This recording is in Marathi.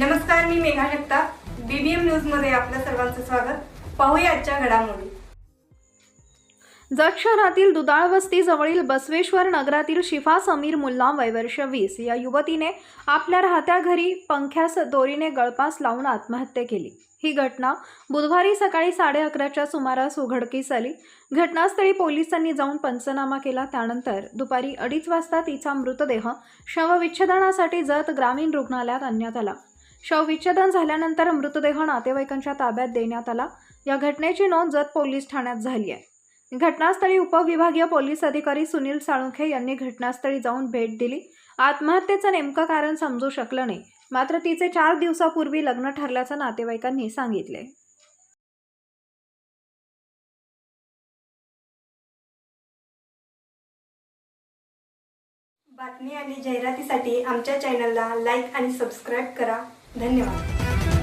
नमस्कार मी मेघा जगताप. बीबीएम न्यूजमध्ये आपलं सर्वांचं स्वागत. पाहूया आजच्या घडामोडी. जत शहरातील दुधाळ वस्ती जवळील बसवेश्वर नगरातील शिफा समीर मुल्ला वयवर्ष वीस या युवतीने आपल्या राहत्या घरी पंख्यास दोरीने गळपास लावून आत्महत्या केली. ही घटना बुधवारी सकाळी साडे अकराच्या सुमारास उघडकीस आली. घटनास्थळी पोलिसांनी जाऊन पंचनामा केला. त्यानंतर दुपारी अडीच वाजता तिचा मृतदेह शवविच्छेदनासाठी जत ग्रामीण रुग्णालयात आणण्यात आला. शवविच्छेदन झाल्यानंतर मृतदेह नातेवाईकांच्या ताब्यात देण्यात आला. या घटनेची नोंद जत पोलीस ठाण्यात झाली आहे. घटनास्थळी उपविभागीय पोलीस अधिकारी सुनील साळुंखे यांनी घटनास्थळी जाऊन भेट दिली. आत्महत्येचं नेमकं कारण समजू शकलं नाही. मात्र तिचे चार दिवसापूर्वी लग्न ठरल्याचं नातेवाईकांनी सांगितले बातमी आणि जाहिरातीसाठी आमच्या चॅनलला लाईक आणि सबस्क्राईब करा. धन्यवाद.